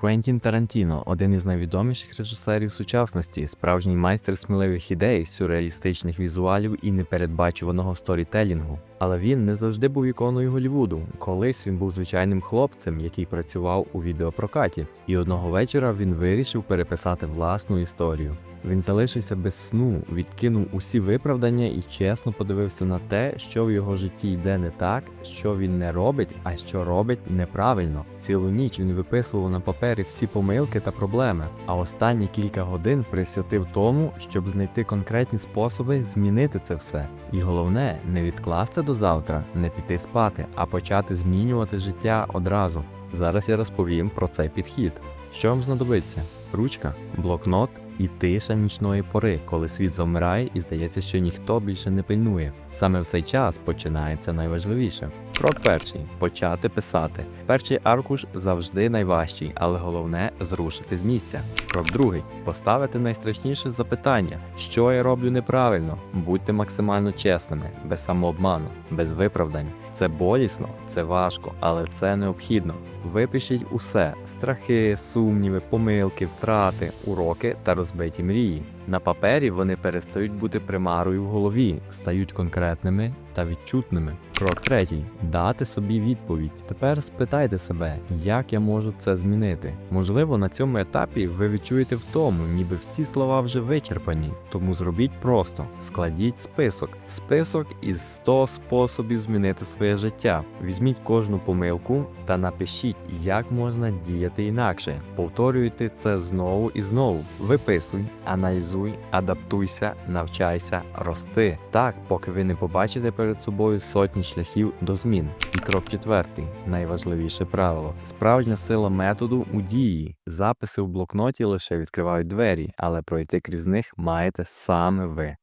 Квентін Тарантіно один із найвідоміших режисерів сучасності, справжній майстер сміливих ідей, сюрреалістичних візуалів і непередбачуваного сторітелінгу. Але він не завжди був іконою Голлівуду. Колись він був звичайним хлопцем, який працював у відеопрокаті, і одного вечора він вирішив переписати власну історію. Він залишився без сну, відкинув усі виправдання і чесно подивився на те, що в його житті йде не так, що він не робить, а що робить неправильно. Цілу ніч він виписував на папері всі помилки та проблеми, а останні кілька годин присвятив тому, щоб знайти конкретні способи змінити це все. І головне, не відкласти до завтра, не піти спати, а почати змінювати життя одразу. Зараз я розповім про цей підхід. Що вам знадобиться? Ручка, блокнот і тиша нічної пори, коли світ завмирає і здається, що ніхто більше не пильнує. Саме в цей час починається найважливіше. Крок перший почати писати. Перший аркуш завжди найважчий, але головне зрушити з місця. Крок другий поставити найстрашніше запитання, що я роблю неправильно. Будьте максимально чесними, без самообману, без виправдань. Це болісно, це важко, але це необхідно. Випишіть усе: страхи, сумніви, помилки, втрати, уроки та розбиті мрії. На папері вони перестають бути примарою в голові, стають конкретними та відчутними. Крок третій дати собі відповідь. Тепер спитайте себе, як я можу це змінити. Можливо, на цьому етапі ви відчуєте втому, ніби всі слова вже вичерпані. Тому зробіть просто: складіть список. Список із 100 способів змінити своє життя. Візьміть кожну помилку та напишіть, як можна діяти інакше. Повторюйте це знову і знову. Виписуй, аналізуй, адаптуйся, навчайся, рости. Так, поки ви не побачите перед собою сотні шляхів до змін. І крок четвертий найважливіше правило. Справжня сила методу у дії. Записи в блокноті лише відкривають двері, але пройти крізь них маєте саме ви.